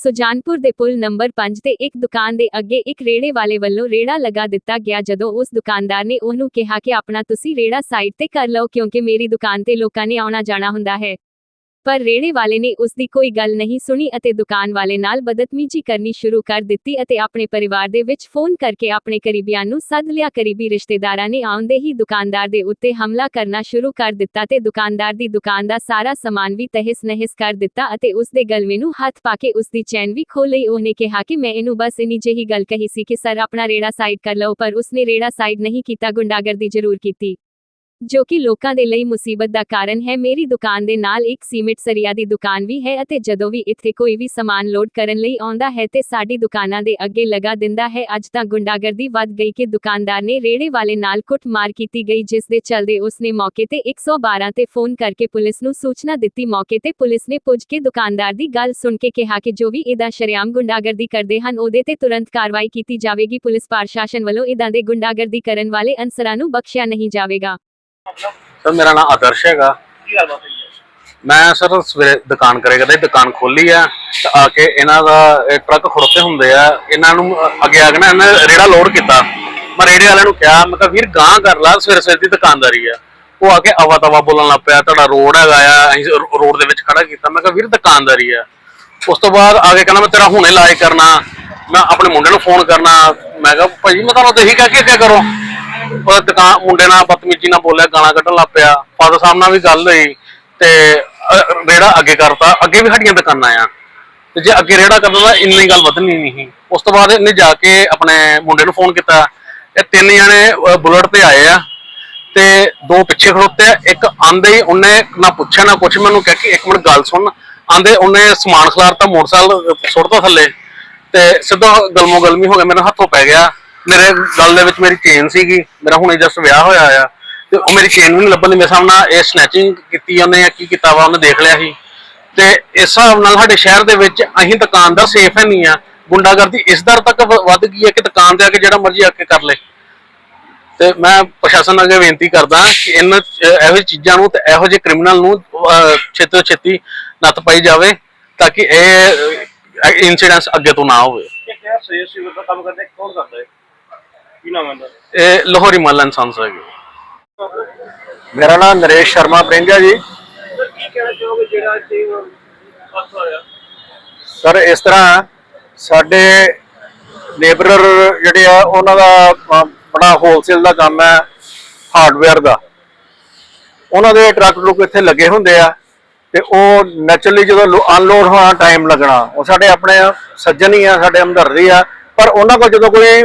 ਸੁਜਾਨਪੁਰ ਦੇ ਪੁਲ ਨੰਬਰ 5 ਤੇ ਇੱਕ ਦੁਕਾਨ ਦੇ ਅੱਗੇ ਇੱਕ ਰੇੜੇ ਵਾਲੇ ਵੱਲੋਂ ਰੇੜਾ ਲਗਾ ਦਿੱਤਾ ਗਿਆ ਜਦੋਂ ਉਸ ਦੁਕਾਨਦਾਰ ਨੇ ਉਹਨੂੰ ਕਿਹਾ ਕਿ ਆਪਣਾ ਤੁਸੀਂ ਰੇੜਾ ਸਾਈਡ ਤੇ ਕਰ ਲਓ ਕਿਉਂਕਿ ਮੇਰੀ ਦੁਕਾਨ ਤੇ ਲੋਕਾਂ ਨੇ ਆਉਣਾ ਜਾਣਾ ਹੁੰਦਾ ਹੈ। ਪਰ ਰੇੜੇ ਵਾਲੇ ਨੇ ਉਸ ਦੀ ਕੋਈ ਗੱਲ ਨਹੀਂ ਸੁਣੀ ਅਤੇ ਦੁਕਾਨ ਵਾਲੇ ਨਾਲ ਬਦਤਮੀਜ਼ੀ ਕਰਨੀ ਸ਼ੁਰੂ ਕਰ ਦਿੱਤੀ ਅਤੇ ਆਪਣੇ ਪਰਿਵਾਰ ਦੇ ਵਿੱਚ ਫੋਨ ਕਰਕੇ ਆਪਣੇ ਕਰੀਬੀਆਂ ਨੂੰ ਸੱਦ ਲਿਆ। ਕਰੀਬੀ ਰਿਸ਼ਤੇਦਾਰਾਂ ਨੇ ਆਉਂਦੇ ਹੀ ਦੁਕਾਨਦਾਰ ਦੇ ਉੱਤੇ ਹਮਲਾ ਕਰਨਾ ਸ਼ੁਰੂ ਕਰ ਦਿੱਤਾ ਤੇ ਦੁਕਾਨਦਾਰ ਦੀ ਦੁਕਾਨ ਦਾ ਸਾਰਾ ਸਮਾਨ ਵੀ ਤਹਿਸ ਨਹਿਸ ਕਰ ਦਿੱਤਾ ਅਤੇ ਉਸ ਦੇ ਗਲਵੇ ਨੂੰ ਹੱਥ ਪਾ ਕੇ ਉਸ ਦੀ ਚੈਨ ਵੀ ਖੋਹ ਲਈ। ਉਹਨੇ ਕਿਹਾ ਕਿ ਮੈਂ ਇਹਨੂੰ ਬਸ ਇਨੀ ਜਿਹੀ ਗੱਲ ਕਹੀ ਸੀ ਕਿ, ਸਰ, ਆਪਣਾ ਰੇੜਾ ਸਾਈਡ ਕਰ ਲਓ। ਪਰ ਉਸਨੇ ਰੇੜਾ ਸਾਈਡ ਨਹੀਂ ਕੀਤਾ, ਗੁੰਡਾਗਰਦੀ ਜ਼ਰੂਰ ਕੀਤੀ। ਜੋ ਕਿ ਲੋਕਾਂ ਦੇ ਲਈ ਮੁਸੀਬਤ ਦਾ ਕਾਰਨ ਹੈ। ਮੇਰੀ ਦੁਕਾਨ ਦੇ ਨਾਲ ਇੱਕ ਸੀਮਿੰਟ ਸਰੀਆ ਦੀ ਦੁਕਾਨ ਵੀ ਹੈ ਅਤੇ ਜਦੋਂ ਵੀ ਇੱਥੇ ਕੋਈ ਵੀ ਸਮਾਨ ਲੋਡ ਕਰਨ ਲਈ ਆਉਂਦਾ ਹੈ ਤੇ ਸਾਡੀ ਦੁਕਾਨਾਂ ਦੇ ਅੱਗੇ ਲਗਾ ਦਿੰਦਾ ਹੈ। ਅੱਜ ਤਾਂ ਗੁੰਡਾਗਰਦੀ ਵੱਧ ਗਈ ਕਿ ਦੁਕਾਨਦਾਰ ਨੇ ਰੇੜੇ ਵਾਲੇ ਨਾਲ ਕੁੱਟਮਾਰ ਕੀਤੀ ਗਈ, ਜਿਸ ਦੇ ਚਲਦੇ ਉਸਨੇ ਮੌਕੇ ਤੇ 112 ਤੇ ਫੋਨ ਕਰਕੇ ਪੁਲਿਸ ਨੂੰ ਸੂਚਨਾ ਦਿੱਤੀ। ਮੌਕੇ ਤੇ ਪੁਲਿਸ ਨੇ ਪੁੱਜ ਕੇ ਦੁਕਾਨਦਾਰ ਦੀ ਗੱਲ ਸੁਣ ਕੇ ਕਿਹਾ ਕਿ ਜੋ ਵੀ ਇਹਦਾ ਸ਼ਰੇਆਮ ਗੁੰਡਾਗਰਦੀ ਕਰਦੇ ਹਨ, ਉਹਦੇ ਤੇ ਤੁਰੰਤ ਕਾਰਵਾਈ ਕੀਤੀ ਜਾਵੇਗੀ। ਪੁਲਿਸ ਪ੍ਰਸ਼ਾਸਨ ਵੱਲੋਂ ਇਦਾਂ ਦੇ ਗੁੰਡਾਗਰਦੀ ਕਰਨ ਵਾਲੇ ਅਨਸਰਾਂ ਨੂੰ ਬਖਸ਼ਿਆ ਨਹੀਂ ਜਾਵੇਗਾ। ਸਰ ਮੇਰਾ ਨਾਮ ਆਦਰਸ਼ ਹੈਗਾ। ਕੀ ਗੱਲਬਾਤ ਹੋਈ ਹੈ? ਮੈਂ ਸਰ ਸਵੇਰੇ ਦੁਕਾਨ ਕਰੇ ਕਰਦਾ ਦੁਕਾਨ ਖੋਲੀ ਆ ਤੇ ਆ ਕੇ ਇਹਨਾਂ ਦਾ ਇਹ ਟਰੱਕ ਖੜੋਤੇ ਹੁੰਦੇ ਆ ਇਹਨਾਂ ਨੂੰ ਅੱਗੇ ਆ ਕੇ ਨਾ ਇਹਨਾਂ ਨੇ ਰੇੜਾ ਲੋਡ ਕੀਤਾ। ਮੈਂ ਰੇੜੇ ਵਾਲਿਆਂ ਨੂੰ ਕਿਹਾ ਮੈਂ ਕਿਹਾ ਵੀਰ ਗਾਂ ਕਰ ਲਾ ਸਵੇਰੇ ਸਵੇਰੇ ਦੀ ਦੁਕਾਨਦਾਰੀ ਆ। ਉਹ ਆ ਕੇ ਅਵਾ ਤਵਾ ਬੋਲਣ ਲੱਗ ਪਿਆ ਤੁਹਾਡਾ ਰੋਡ ਹੈਗਾ ਆ ਅਸੀਂ ਰੋਡ ਦੇ ਵਿੱਚ ਖੜਾ ਕੀਤਾ। ਮੈਂ ਕਿਹਾ ਵੀਰ ਦੁਕਾਨਦਾਰੀ ਆ। ਉਸ ਤੋਂ ਬਾਅਦ ਆ ਕੇ ਕਹਿੰਦਾ ਮੈਂ ਤੇਰਾ ਹੁਣੇ ਇਲਾਜ ਕਰਨਾ ਮੈਂ ਆਪਣੇ ਮੁੰਡੇ ਨੂੰ ਫੋਨ ਕਰਨਾ। ਮੈਂ ਕਿਹਾ ਭਾਜੀ ਮੈਂ ਤੁਹਾਨੂੰ ਤਾਂ ਇਹੀ ਕਹਿ ਕੇ ਕਿਆ ਕਰੋ। ਉਹ ਦੁਕਾਨ ਮੁੰਡੇ ਨਾਲ ਬਦਤਮੀਜ਼ੀ ਨਾਲ ਬੋਲਿਆ ਗਾਲਾਂ ਕੱਢਣ ਲੱਗ ਪਿਆ। ਫਾਦਰ ਸਾਹਿਬ ਨਾਲ ਵੀ ਗੱਲ ਹੋਈ ਤੇ ਅ, ਰੇੜਾ ਅੱਗੇ ਕਰਤਾ। ਅੱਗੇ ਵੀ ਸਾਡੀਆਂ ਦੁਕਾਨਾਂ ਆ। ਤੇ ਜੇ ਅੱਗੇ ਰੇੜਾ ਕਰਦਾ ਤਾਂ ਇੰਨੀ ਗੱਲ ਵਧਣੀ ਨਹੀਂ ਸੀ। ਉਸ ਤੋਂ ਬਾਅਦ ਇਹਨੇ ਜਾ ਕੇ ਆਪਣੇ ਮੁੰਡੇ ਨੂੰ ਫੋਨ ਕੀਤਾ। ਇਹ ਤਿੰਨ ਜਣੇ ਅ, ਬੁਲਟ ਤੇ ਆਏ ਆ। ਤੇ ਦੋ ਪਿੱਛੇ ਖੜੋਤੇ ਆ। ਇੱਕ ਆਂਦੇ ਹੀ ਉਹਨੇ ਨਾ ਪੁੱਛਿਆ ਨਾ ਕੁਛ। ਮੈਨੂੰ ਕਹਿ ਕਿ ਇੱਕ ਮਿੰਟ ਗੱਲ ਸੁਣ। ਆਂਦੇ ਉਹਨੇ ਸਮਾਨ ਖਿਲਾਰਤਾ ਮੋਟਰਸਾਈਕਲ ਸੁੱਟਦਾ ਥੱਲੇ। ਤੇ ਸਿੱਧਾ ਗਲਮੋ ਗਲਮੀ ਹੋ ਗਿਆ। ਮੇਰੇ ਹੱਥੋਂ ਪੈ ਗਿਆ। ਮੇਰੇ ਗਲ ਦੇ ਵਿੱਚ ਮੇਰੀ ਚੇਨ ਸੀਗੀ ਮੇਰਾ ਹੁਣੇ ਜਸਟ ਵਿਆਹ ਹੋਇਆ ਆ ਤੇ ਉਹ ਮੇਰੀ ਚੇਨ ਵੀ ਨਹੀਂ ਲੱਭਣ ਦੀ ਮੇਰੇ ਸਾਹਮਣੇ ਇਹ ਸਨੈਚਿੰਗ ਕੀਤੀ ਉਹਨੇ ਜਾਂ ਕੀ ਕੀਤਾ ਵਾ ਉਹਨੇ ਦੇਖ ਲਿਆ ਸੀ। ਤੇ ਇਸ ਹਿਸਾਬ ਨਾਲ ਸਾਡੇ ਸ਼ਹਿਰ ਦੇ ਵਿੱਚ ਅਸੀਂ ਦੁਕਾਨਦਾਰ ਸੇਫ ਹੈ ਨਹੀਂ ਆ। ਗੁੰਡਾਗਰਦੀ ਇਸ ਦਰ ਤੱਕ ਵੱਧ ਗਈ ਹੈ ਕਿ ਦੁਕਾਨ ਤੇ ਆ ਕੇ ਜਿਹੜਾ ਮਰਜ਼ੀ ਆ ਕੇ ਕਰ ਲੇ। ਤੇ ਮੈਂ ਪ੍ਰਸ਼ਾਸਨ ਅੱਗੇ ਬੇਨਤੀ ਕਰਦਾ ਕਿ ਇਹਨਾਂ ਇਹੋ ਜਿਹੀ ਚੀਜ਼ਾਂ ਨੂੰ ਤੇ ਇਹੋ ਜਿਹੇ ਕ੍ਰਿਮੀਨਲ ਨੂੰ ਅਹ, ਛੇਤੀ ਛੇਤੀ ਨੱਥ ਪਾਈ ਜਾਵੇ ਤਾਂ ਕਿ ਇਹ ਇਨਸੀਡੈਂਟਸ ਅੱਗੇ ਤੋਂ ਨਾ ਹੋਵੇ। ਇਹ ਕਿਹਾ ਸੇਲ ਸਿਵਰ ਦਾ ਕੰਮ ਕਰਦੇ ਕੌਣ ਕਰਦਾ ਹੈ ਕੀ ਨਾਮ ਹੈ ਇਹ ਲਾਹੌਰੀ ਮੱਲਨ ਸੰਸ ਹੈਗੇ ਮੇਰਾ ਨਾਮ ਨਰੇਸ਼ ਸ਼ਰਮਾ ਪ੍ਰਿੰਜਾ ਜੀ। ਸਰ ਕੀ ਕਹਿਣਾ ਚਾਹੋਗੇ ਜਿਹੜਾ ਇੱਥੇ ਹਾਦਸਾ ਹੋਇਆ? ਸਰ ਇਸ ਤਰ੍ਹਾਂ ਸਾਡੇ ਲੇਬਰਰ ਜਿਹੜੇ ਆ ਉਹਨਾਂ ਦਾ ਅ, ਬੜਾ ਹੋਲਸੇਲ ਦਾ ਕੰਮ ਹੈ ਹਾਰਡਵੇਅਰ ਦਾ। ਉਹਨਾਂ ਦੇ ਟਰੱਕ ਟਰੁੱਕ ਇੱਥੇ ਲੱਗੇ ਹੁੰਦੇ ਆ ਤੇ ਉਹ ਨੈਚੁਰਲੀ ਜਦੋਂ ਅਨਲੋਡ ਹੋਣਾ ਟਾਈਮ ਲੱਗਣਾ ਉਹ ਸਾਡੇ ਆਪਣੇ ਸੱਜਣ ਹੀ ਆ ਸਾਡੇ ਹਮਦਰਦੀ ਆ ਪਰ ਉਹਨਾਂ ਕੋਲ ਜਦੋਂ ਕੋਈ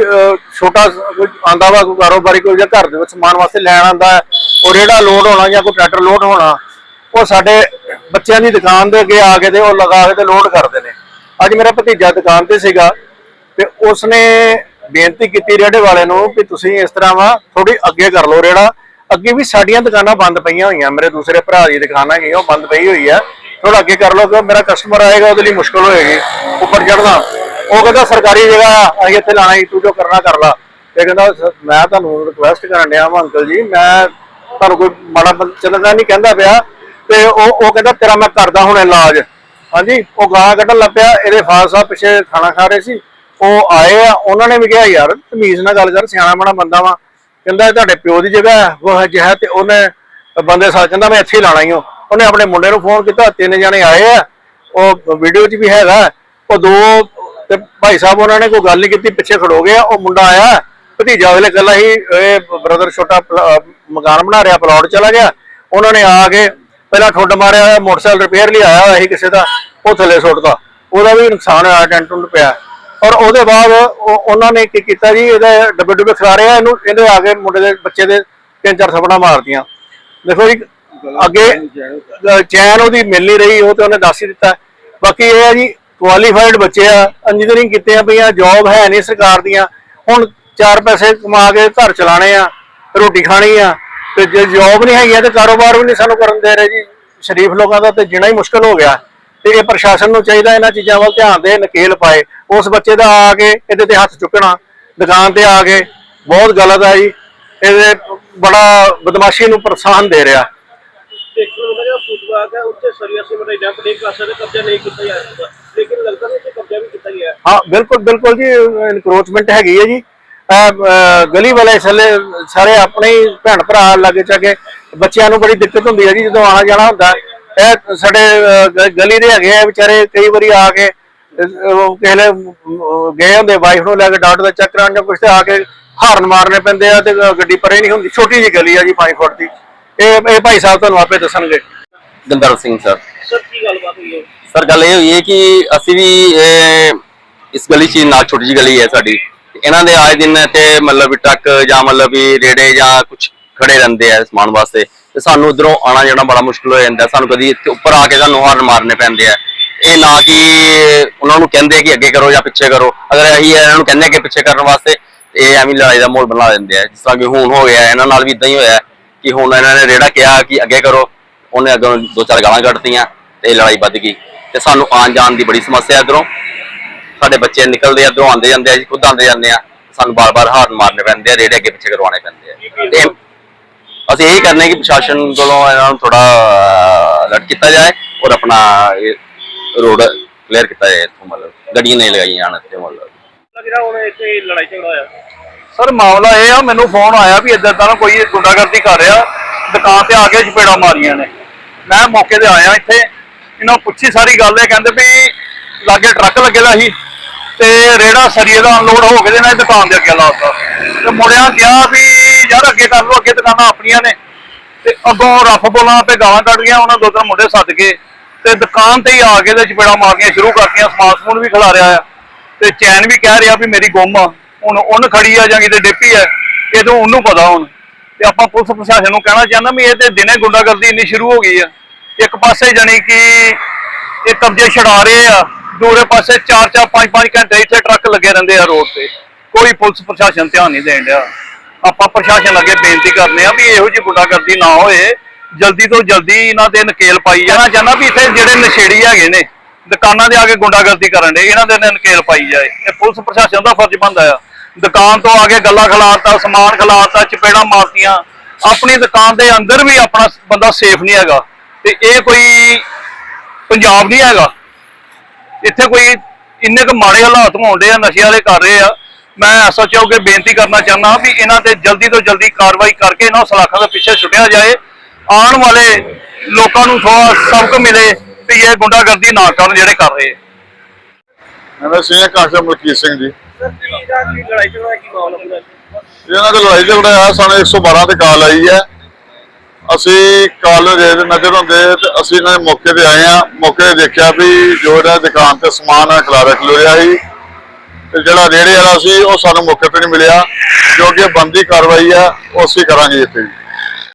ਛੋਟਾ ਸ- ਕੋਈ ਆਂਦਾ ਵਾ ਕੋਈ ਕਾਰੋਬਾਰੀ ਕੋਈ ਜਾਂ ਘਰ ਦੇ ਵਿੱਚ ਸਮਾਨ ਵਾਸਤੇ ਲੈਣ ਆਂਦਾ ਉਹ ਰੇੜਾ ਲੋਡ ਹੋਣਾ ਜਾਂ ਕੋਈ ਟਰੈਕਟਰ ਲੋਡ ਹੋਣਾ, ਉਹ ਸਾਡੇ ਬੱਚਿਆਂ ਦੀ ਦੁਕਾਨ ਦੇ ਅੱਗੇ ਆ ਕੇ ਤੇ ਉਹ ਲਗਾ ਕੇ ਤੇ ਲੋਡ ਕਰਦੇ ਨੇ। ਅੱਜ ਮੇਰਾ ਭਤੀਜਾ ਦੁਕਾਨ ਤੇ ਸੀਗਾ ਤੇ ਉਸਨੇ ਬੇਨਤੀ ਕੀਤੀ ਰੇੜੇ ਵਾਲੇ ਨੂੰ ਕਿ ਤੁਸੀਂ ਇਸ ਤਰ੍ਹਾਂ ਵਾ ਥੋੜੀ ਅੱਗੇ ਕਰ ਲਓ ਰੇੜਾ। ਅੱਗੇ ਵੀ ਸਾਡੀਆਂ ਦੁਕਾਨਾਂ ਬੰਦ ਪਈਆਂ ਹੋਈਆਂ, ਮੇਰੇ ਦੂਸਰੇ ਭਰਾ ਦੀ ਦੁਕਾਨ ਹੈਗੀ, ਉਹ ਬੰਦ ਪਈ ਹੋਈ ਆ ਥੋੜਾ ਅੱਗੇ ਕਰ ਲਓ ਕਿ ਮੇਰਾ ਕਸਟਮਰ ਆਏਗਾ, ਉਹਦੇ ਲਈ ਮੁਸ਼ਕਲ ਹੋਏਗੀ। ਉੱਪਰ ਚੜਨਾ ਉਹ ਕਹਿੰਦਾ ਸਰਕਾਰੀ ਜਗ੍ਹਾ ਅਸੀਂ ਇੱਥੇ ਲਾਣਾ ਹੀ ਕਰਨਾ ਕਰ ਲਾ। ਇਹ ਕਹਿੰਦਾ ਸ- ਮੈਂ ਤੁਹਾਨੂੰ ਰਿਕੁਐਸਟ ਕਰਨ ਡਿਆ ਵਾਂ ਅੰਕਲ ਜੀ, ਮੈਂ ਤੁਹਾਨੂੰ ਕੋਈ ਮਾੜਾ ਚੰਗਾ ਨਹੀਂ ਕਹਿੰਦਾ ਪਿਆ। ਤੇ ਉਹ ਉਹ ਕਹਿੰਦਾ, ਤੇਰਾ ਮੈਂ ਕਰਦਾ ਹੁਣ ਇਲਾਜ। ਹਾਂਜੀ, ਉਹ ਗਾਲਾਂ ਕੱਢਣ ਲੱਗ ਪਿਆ। ਇਹਦੇ ਫਾਦਰ ਸਾਹਿਬ ਪਿੱਛੇ ਖਾਣਾ ਖਾ ਰਹੇ ਸੀ। ਉਹ ਆਏ ਆ, ਉਹਨਾਂ ਨੇ ਵੀ ਕਿਹਾ, ਯਾਰ, ਤਮੀਜ਼ ਨਾਲ ਗੱਲ ਕਰ, ਸਿਆਣਾ ਬਣਾ ਬੰਦਾ ਵਾ। ਕਹਿੰਦਾ, ਇਹ ਤੁਹਾਡੇ ਪਿਓ ਦੀ ਜਗ੍ਹਾ ਹੈ, ਉਹ ਜਿਹਾ ਤੇ ਉਹਨੇ ਬੰਦੇ ਸਾਥ ਕਹਿੰਦਾ, ਮੈਂ ਇੱਥੇ ਹੀ ਲਾਣਾ ਹੀ ਹਾਂ ਉਹਨੇ ਆਪਣੇ ਮੁੰਡੇ ਨੂੰ ਫੋਨ ਕੀਤਾ, ਤਿੰਨ ਜਣੇ ਆਏ ਆ। ਉਹ ਵੀਡੀਓ 'ਚ ਵੀ ਹੈਗਾ। ਉਹ ਦੋ ਤੇ ਭਾਈ ਸਾਹਿਬ ਉਹਨਾਂ ਨੇ ਕੋਈ ਗੱਲ ਨਹੀਂ ਕੀਤੀ, ਪਿੱਛੇ ਖੜੋ ਗਿਆ ਉਹ ਮੁੰਡਾ ਆਇਆ, ਭਤੀਜਾ ਉਹਲੇ ਕੱਲਾ ਹੀ ਇਹ ਬ੍ਰਦਰ ਛੋਟਾ ਮਕਾਨ ਬਣਾ ਰਿਹਾ ਪਲਾਟ ਚਲਾ ਗਿਆ, ਉਹਨਾਂ ਨੇ ਆ ਕੇ ਪਹਿਲਾਂ ਠੁੱਡ ਮਾਰਿਆ ਮੋਟਰਸਾਈਕਲ ਰਿਪੇਅਰ ਲਈ ਆਇਆ ਹੋਇਆ ਸੀ ਕਿਸੇ ਦਾ, ਉਹ ਥੱਲੇ ਸੁੱਟਦਾ ਉਹਦਾ ਵੀ ਨੁਕਸਾਨ ਹੋਇਆ ਟੈਂਟ ਟੁੰਟ ਪਿਆ। ਔਰ ਉਹਦੇ ਬਾਅਦ ਉਹਨਾਂ ਨੇ ਕੀ ਕੀਤਾ ਜੀ, ਇਹਦੇ ਡੱਬੇ ਡੁੱਬੇ ਖਿਲਾ ਰਿਹਾ, ਇਹਨੂੰ, ਇਹਦੇ ਆ ਕੇ ਮੁੰਡੇ ਦੇ ਬੱਚੇ ਦੇ ਤਿੰਨ ਚਾਰ ਥਪੜਾ ਮਾਰਦੀਆਂ ਦੇਖੋ ਜੀ, ਅੱਗੇ ਚੈਨ ਉਹਦੀ ਮਿਲ ਨਹੀਂ ਰਹੀ, ਉਹ ਤੇ ਉਹਨੇ ਦੱਸ ਹੀ ਦਿੱਤਾ। ਬਾਕੀ ਇਹ ਹੈ ਜੀ ਕੁਆਲੀਫਾਈਡ ਬੱਚੇ ਆ ਇੰਜੀਨੀਅਰਿੰਗ ਕੀਤੇ ਆ ਪਈਆਂ ਜੌਬ ਹੈ ਨਹੀਂ ਸਰਕਾਰ ਦੀਆਂ। ਹੁਣ ਚਾਰ ਪੈਸੇ ਕਮਾ ਕੇ ਘਰ ਚਲਾਣੇ ਆ, ਰੋਟੀ ਖਾਣੀ ਆ, ਤੇ ਜੇ ਜੌਬ ਨਹੀਂ ਹੈਗੀ ਤੇ ਕਾਰੋਬਾਰ ਵੀ ਨਹੀਂ ਸਾਨੂੰ ਕਰਨ ਦੇ ਰਹੇ ਜੀ। ਸ਼ਰੀਫ ਲੋਕਾਂ ਦਾ ਤੇ ਜਿਣਾ ਹੀ ਮੁਸ਼ਕਲ ਹੋ ਗਿਆ, ਤੇ ਇਹ ਪ੍ਰਸ਼ਾਸਨ ਨੂੰ ਚਾਹੀਦਾ ਇਹਨਾਂ ਚੀਜ਼ਾਂ ਵੱਲ ਧਿਆਨ ਦੇ ਨਕੇਲ ਪਾਏ। ਉਸ ਬੱਚੇ ਦਾ ਆ ਕੇ ਇਹਦੇ ਤੇ ਹੱਥ ਚੁੱਕਣਾ, ਦੁਕਾਨ ਤੇ ਆ ਕੇ, ਬਹੁਤ ਗਲਤ ਆ ਜੀ। ਇਹਦੇ ਬੜਾ ਬਦਮਾਸ਼ੀ ਨੂੰ ਪ੍ਰੋਤਸਾਹਨ ਦੇ ਰਿਹਾ। ਦੇਖਣ ਨੂੰ ਜਿਹੜਾ ਹੈ ਉੱਤੇ ਸਰੀਆ ਸਿਮਰ ਡੰਪ ਨਹੀਂ ਕਰ ਸਕਦੇ, ਕਬਜ਼ਾ ਨਹੀਂ ਕੀਤਾ ਜਾ ਸਕਦਾ। ਲੇਕਿਨ ਲੱਗਦਾ ਨਹੀਂ ਕਿ ਕਬਜ਼ਾ ਹਾਂ, ਬਿਲਕੁਲ ਬਿਲਕੁਲ ਜੀ ਇਨਕਰੋਚਮੈਂਟ ਹੈਗੀ ਹੈ ਜੀ। ਗਲੀ ਵਾਲੇ ਸਾਲੇ, ਸਾਰੇ ਆਪਣੇ ਹੀ ਭੈਣ ਭਰਾ ਲਾਗੇ ਚਾਗੇ, ਬੱਚਿਆਂ ਨੂੰ ਬੜੀ ਦਿੱਕਤ ਹੁੰਦੀ ਹੈ ਜੀ, ਜਦੋਂ ਆਣਾ ਜਾਣਾ ਹੁੰਦਾ। ਇਹ ਸਾਡੇ ਗਲੀ ਦੇ ਹੈਗੇ ਆ, ਵਿਚਾਰੇ ਕਈ ਵਾਰੀ ਆ ਕੇ ਉਹ ਕਿਸੇ ਗਏ ਹੁੰਦੇ ਵਾਈਫ ਨੂੰ ਲੈ ਕੇ ਡਾਕਟਰ ਦਾ ਚੈੱਕ ਕਰਾਉਣ ਜਾਂ ਕੁਛ ਤੇ ਆ ਕੇ ਹਾਰਨ ਮਾਰਨੇ ਪੈਂਦੇ ਆ ਤੇ ਗੱਡੀ ਪਰੇ ਨਹੀਂ ਹੁੰਦੀ। ਛੋਟੀ ਜਿਹੀ ਗਲੀ ਆ ਜੀ 5 ਫੁੱਟ ਦੀ। ਇਹ ਇਹ ਭਾਈ ਸਾਹਿਬ ਤੁਹਾਨੂੰ ਆਪੇ ਦੱਸਣਗੇ। ਗੰਦਰ ਸਿੰਘ, ਸਰ। ਸਰ ਕੀ ਗੱਲਬਾਤ ਹੋਈ ਹੈ ਸਰ ਗੱਲ ਇਹ ਹੋਈ ਹੈ ਕਿ ਅਸੀਂ ਵੀ ਇਸ ਗਲੀ 'ਚ ਨਾਲ ਛੋਟੀ ਜਿਹੀ ਗਲੀ ਹੈ ਸਾਡੀ। ਇਹਨਾਂ ਦੇ ਆਏ ਦਿਨ ਤੇ ਮਤਲਬ ਟਰੱਕ ਜਾਂ ਮਤਲਬ ਵੀ ਰੇੜੇ ਜਾਂ ਕੁਝ ਖੜੇ ਰਹਿੰਦੇ ਆ ਸਮਾਨ ਵਾਸਤੇ। ਤੇ ਸਾਨੂੰ ਉਧਰੋਂ ਆਣਾ ਜਾਣਾ ਬੜਾ ਮੁਸ਼ਕਲ ਹੋ ਜਾਂਦਾ। ਸਾਨੂੰ ਕਦੀ ਇੱਥੇ ਉੱਪਰ ਆ ਕੇ ਸਾਨੂੰ ਹਾਰਨ ਮਾਰਨੇ ਪੈਂਦੇ ਆ। ਇਹ ਨਾ ਕਿ ਉਹਨਾਂ ਨੂੰ ਕਹਿੰਦੇ ਕਿ ਅੱਗੇ ਕਰੋ ਜਾਂ ਪਿੱਛੇ ਕਰੋ। ਅਗਰ ਅਸੀਂ ਇਹਨਾਂ ਨੂੰ ਕਹਿੰਦੇ ਕਿ ਪਿੱਛੇ ਕਰਨ ਵਾਸਤੇ ਇਹ ਐਵੇਂ ਲੜਾਈ ਦਾ ਮਾਹੌਲ ਬਣਾ ਦਿੰਦੇ ਆ। ਜਿਸ ਤਰ੍ਹਾਂ ਕਿ ਹੁਣ ਹੋ ਗਿਆ, ਇਹਨਾਂ ਨਾਲ ਵੀ ਇਦਾਂ ਹੀ ਹੋਇਆ ਕਿ ਹੁਣ ਇਹਨਾਂ ਨੇ ਰੇੜਾ ਕਿਹਾ ਕਿ ਅੱਗੇ ਕਰੋ। ਉਹਨੇ ਅੱਗੋਂ ਦੋ ਚਾਰ ਗਾਲਾਂ ਕੱਢਤੀਆਂ ਤੇ ਲੜਾਈ ਵੱਧ ਗਈ। ਤੇ ਸਾਨੂੰ ਆਉਣ ਜਾਣ ਦੀ ਬੜੀ ਸਮੱਸਿਆ ਇਧਰੋਂ। ਸਾਡੇ ਬੱਚੇ ਨਿਕਲਦੇ ਆ ਇਧਰੋਂ ਆਉਂਦੇ ਜਾਂਦੇ ਆ ਜੀ ਖੁਦ ਆਉਂਦੇ ਜਾਂਦੇ ਆ। ਸਾਨੂੰ ਬਾਰ-ਬਾਰ ਹਾਰਨ ਮਾਰਨੇ ਪੈਂਦੇ ਆ ਰੇੜੇ ਅੱਗੇ ਪਿੱਛੇ ਕਰਵਾਉਣੇ ਪੈਂਦੇ ਆ। ਤੇ ਅਸੀਂ ਇਹੀ ਕਰਨੇ ਕਿ ਪ੍ਰਸ਼ਾਸਨ ਕੋਲੋਂ ਇਹਨਾਂ ਨੂੰ ਥੋੜਾ ਅਲਰਟ ਕੀਤਾ ਜਾਏ ਔਰ ਆਪਣਾ ਰੋਡ ਕਲੀਅਰ ਕੀਤਾ ਜਾਏ ਇੱਥੋਂ ਮਤਲਬ। ਗੱਡੀਆਂ ਨਹੀਂ ਲਗਾਈਆਂ ਜਾਣ ਇੱਥੇ ਮਤਲਬ। ਜਿਹੜਾ ਹੁਣ ਇੱਥੇ ਲੜਾਈ ਝਗੜਾ ਹੋਇਆ। ਸਰ ਮਾਮਲਾ ਇਹ ਆ ਮੈਨੂੰ ਫੋਨ ਆਇਆ ਵੀ ਇੱਦਾਂ ਤਾਂ ਕੋਈ ਗੁੰਡਾਗਰਦੀ ਕਰ ਰਿਹਾ। ਦੁਕਾਨ ਤੇ ਆ ਕੇ ਚਪੇੜਾ ਮਾਰੀਆਂ ਨੇ। ਮੈਂ ਮੌਕੇ ਤੇ ਆਇਆ ਇੱਥੇ। ਇਹਨਾਂ ਨੂੰ ਪੁੱਛੀ ਸਾਰੀ ਗੱਲ, ਇਹ ਕਹਿੰਦੇ ਵੀ ਲਾਗੇ ਟਰੱਕ ਲੱਗੇਦਾ ਸੀ ਤੇ ਰੇੜਾ ਸਰੀਏ ਦਾ ਅਨਲੋਡ ਹੋ ਕੇ ਦੇ ਨਾਲ ਦੁਕਾਨ ਦੇ ਅੱਗੇ ਲਾਤਾ ਤੇ ਮੁੰਡਿਆਂ ਕਿਹਾ ਵੀ ਯਾਰ ਅੱਗੇ ਕਰ ਲਓ, ਅੱਗੇ ਦੁਕਾਨਾਂ ਆਪਣੀਆਂ ਨੇ। ਤੇ ਅੱਗੋਂ ਰਫ ਬੋਲਾਂ ਤੇ ਗਾਲਾਂ ਕੱਢ ਗਈਆਂ, ਉਹਨਾਂ ਦੋ ਤਿੰਨ ਮੁੰਡੇ ਸੱਦ ਕੇ ਤੇ ਦੁਕਾਨ ਤੇ ਹੀ ਆ ਕੇ ਤੇ ਚਪੇੜਾ ਮਾਰਨੀਆਂ ਸ਼ੁਰੂ ਕਰਤੀਆਂ, ਸਮਾਨ ਸਮੂਨ ਵੀ ਖਿਲਾ ਰਿਹਾ ਆ। ਤੇ ਚੈਨ ਵੀ ਕਹਿ ਰਿਹਾ ਵੀ ਮੇਰੀ ਗੁੰਮ ਆ। ਹੁਣ ਉਹਨ ਖੜੀ ਆ ਜਾਂ ਕਿਤੇ ਡਿੱਪੀ ਆ, ਇਹ ਤਾਂ ਉਹਨੂੰ ਪਤਾ ਹੁਣ। ਤੇ ਆਪਾਂ ਪੁਲਿਸ ਪ੍ਰਸ਼ਾਸਨ ਨੂੰ ਕਹਿਣਾ ਚਾਹੁੰਦਾ ਵੀ ਇਹ ਤੇ ਦਿਨੇ ਗੁੰਡਾਗਰਦੀ ਇੰਨੀ ਸ਼ੁਰੂ ਹੋ ਗਈ ਆ। ਇੱਕ ਪਾਸੇ ਜਾਨੀ ਕਿ ਇਹ ਕਬਜ਼ੇ ਛਡਾ ਰਹੇ ਆ ਦੂਰੇ ਪਾਸੇ 4-4 5-5 ਘੰਟੇ ਇੱਥੇ ਟਰੱਕ ਲੱਗੇ ਰਹਿੰਦੇ ਆ ਰੋਡ ਤੇ। ਕੋਈ ਪੁਲਿਸ ਪ੍ਰਸ਼ਾਸਨ ਧਿਆਨ ਨਹੀਂ ਦੇਣ ਡਿਆ। ਆਪਾਂ ਪ੍ਰਸ਼ਾਸਨ ਅੱਗੇ ਬੇਨਤੀ ਕਰਨੇ ਆ ਵੀ ਇਹੋ ਜਿਹੀ ਗੁੰਡਾਗਰਦੀ ਨਾ ਹੋਏ। ਜਲਦੀ ਤੋਂ ਜਲਦੀ ਇਹਨਾਂ ਦੇ ਨਕੇਲ ਪਾਈ ਜਾਣਾ। ਚਾਹੁੰਦਾ ਵੀ ਇੱਥੇ ਜਿਹੜੇ ਨਸ਼ੇੜੀ ਹੈਗੇ ਨੇ, ਦੁਕਾਨਾਂ ਦੇ ਆ ਕੇ ਗੁੰਡਾਗਰਦੀ ਕਰਨ ਦੇ, ਇਹਨਾਂ ਦੇ ਨਕੇਲ ਪਾਈ ਜਾਏ। ਇਹ ਪੁਲਿਸ ਪ੍ਰਸ਼ਾਸਨ ਦਾ ਫਰਜ਼ ਬਣਦਾ ਆ। ਦੁਕਾਨ ਤੋਂ ਆ ਕੇ ਗੱਲਾਂ ਖਿਲਾਰਤਾ, ਸਮਾਨ ਖਿਲਾਰਤਾ, ਚਪੇੜਾਂ ਮਾਰਤੀਆਂ। ਆਪਣੀ ਦੁਕਾਨ ਦੇ ਅੰਦਰ ਵੀ ਆਪਣਾ ਬੰਦਾ ਸੇਫ ਨਹੀਂ ਹੈਗਾ। ਤੇ ਇਹ ਕੋਈ ਪੰਜਾਬ ਨਹੀਂ ਹੈਗਾ। ਇੱਥੇ ਕੋਈ ਇੰਨੇ ਕੁ ਮਾੜੇ ਹਾਲਾਤ ਹੋਣਦੇ ਆ, ਨਸ਼ੇ ਵਾਲੇ ਕਰ ਰਹੇ ਆ। ਮੈਂ ਐਸਐਚਓ ਕੇ ਬੇਨਤੀ ਕਰਨਾ ਚਾਹੁੰਦਾ ਵੀ ਇਹਨਾਂ ਤੇ ਜਲਦੀ ਤੋਂ ਜਲਦੀ ਕਾਰਵਾਈ ਕਰਕੇ ਇਹਨਾਂ ਸਲਾਖਾਂ ਦੇ ਪਿੱਛੇ ਛੁੱਟਿਆ ਜਾਏ। ਆਉਣ ਵਾਲੇ ਲੋਕਾਂ ਨੂੰ ਥੋੜਾ ਸਬਕ ਮਿਲੇ ਵੀ ਇਹ ਗੁੰਡਾਗਰਦੀ ਨਾ ਕਰਨ ਜਿਹੜੇ ਕਰ ਰਹੇ। ਆ ਮੇਰਾ ਸਿੰਘ ਕਾਸ਼ਾ ਮਲਕੀਤ ਸਿੰਘ ਜੀ। ਸਰ ਦਾ ਲੜਾਈ ਝਗੜਾ ਆ ਸਾਨੂੰ 112 ਤੇ ਕਾਲ ਆਈ ਹੈ। ਅਸੀਂ ਕਾਲ ਨੂੰ ਦੇ ਨਜ਼ਰ ਹੁੰਦੇ ਤੇ ਅਸੀਂ ਇਹਨਾਂ ਦੇ ਮੌਕੇ ਤੇ ਆਏ ਆ ਮੌਕੇ ਤੇ ਦੇਖਿਆ ਵੀ ਜੋ ਇਹਨਾਂ ਦੁਕਾਨ ਤੇ ਸਮਾਨ ਆ, ਖਿਲਾਰਾ ਖਲੋਇਆ ਸੀ। ਤੇ ਜਿਹੜਾ ਰੇੜੇ ਵਾਲਾ ਸੀ, ਉਹ ਸਾਨੂੰ ਮੌਕੇ ਤੇ ਨਹੀਂ ਮਿਲਿਆ। ਜੋ ਕਿ ਬੰਦੀ ਕਾਰਵਾਈ ਆ, ਉਹ ਅਸੀਂ ਕਰਾਂਗੇ ਇੱਥੇ।